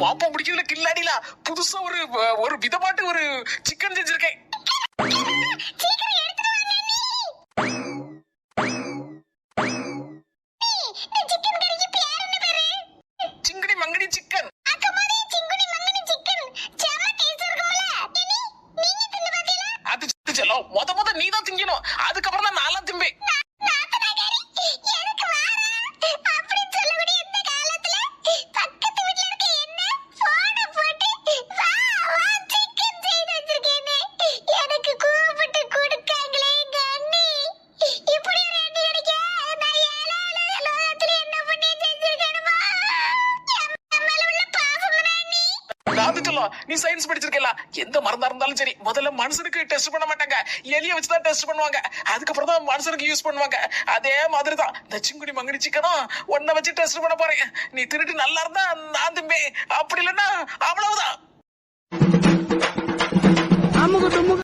மாப்பா பிடிக்கிறதுல கில்லாடிலா. புதுசா ஒரு ஒரு விதமாட்டு ஒரு சிக்கன் செஞ்சிருக்கேன். மொத மொத நீ தான் திங்கணும். அதுக்கப்புறம் தான் நான்லாம் அது நீ சயின்ஸ் படிச்சிருக்கல எந்த மருந்தா இருந்தாலும் சரி முதல்ல மனுஷனுக்கு டெஸ்ட் பண்ண மாட்டாங்க. எலிய வச்சு தான் டெஸ்ட் பண்ணுவாங்க. அதுக்கப்புறம் தான் மனுஷனுக்கு யூஸ் பண்ணுவாங்க. அதே மாதிரி தான் இந்த சிங்குடி மங்கடி சிக்கனும் ஒன்ன வச்சு டெஸ்ட் பண்ண போறேன். நீ திருட்டு நல்லா இருந்தா நான் திம்பே அப்படி இல்லைன்னா அவ்வளவுதான்.